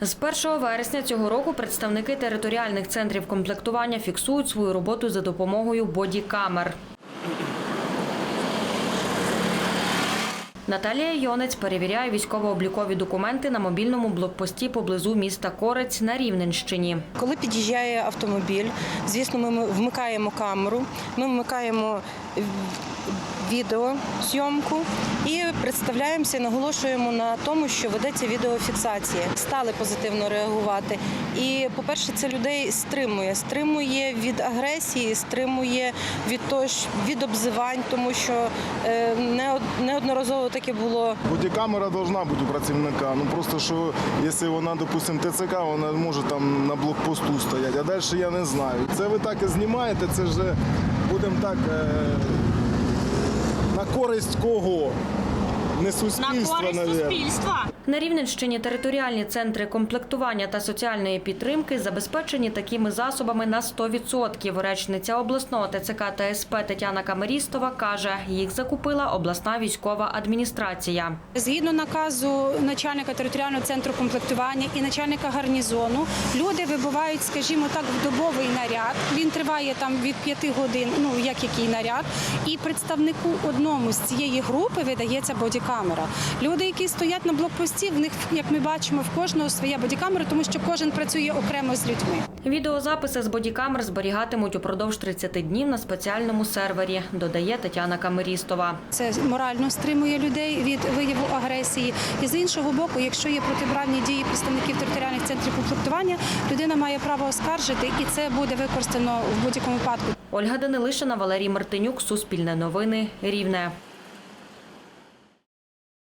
З 1 вересня цього року представники територіальних центрів комплектування фіксують свою роботу за допомогою бодікамер. Наталія Йонець перевіряє військово-облікові документи на мобільному блокпості поблизу міста Корець на Рівненщині. Коли під'їжджає автомобіль, звісно, ми вмикаємо камеру, ми вмикаємо е, відеозйомку і представляємося, і наголошуємо на тому, що ведеться відеофіксація. Стали позитивно реагувати. І, по-перше, це людей стримує. Стримує від агресії, стримує від того, від обзивань, тому що е, неодноразово таке було Бодікамера должна бути у працівника. Ну просто що, якщо вона, допустимо, ТЦК, вона може там на блокпосту стояти, а далі я не знаю. Це ви так і знімаєте, це вже будемо так е, на користь кого? Не суспільства, навіть. На Рівненщині територіальні центри комплектування та соціальної підтримки забезпечені такими засобами на 100%. Речниця обласного ТЦК та СП Тетяна Камерістова каже, їх закупила обласна військова адміністрація. Згідно наказу начальника територіального центру комплектування і начальника гарнізону, люди вибувають, скажімо так, в добовий наряд. Він триває там від 5 годин, ну як який наряд. І представнику одному з цієї групи видається бодікамера. Люди, які стоять на блокпості, в них, як ми бачимо, в кожного своя бодікамера, тому що кожен працює окремо з людьми. Відеозаписи з бодікамер зберігатимуть упродовж 30 днів на спеціальному сервері, додає Тетяна Камерістова. Це морально стримує людей від вияву агресії. І з іншого боку, якщо є протибравні дії представників територіальних центрів комплектування, людина має право оскаржити, і це буде використано в будь-якому випадку. Ольга Данилишина, Валерій Мартинюк, Суспільне новини, Рівне.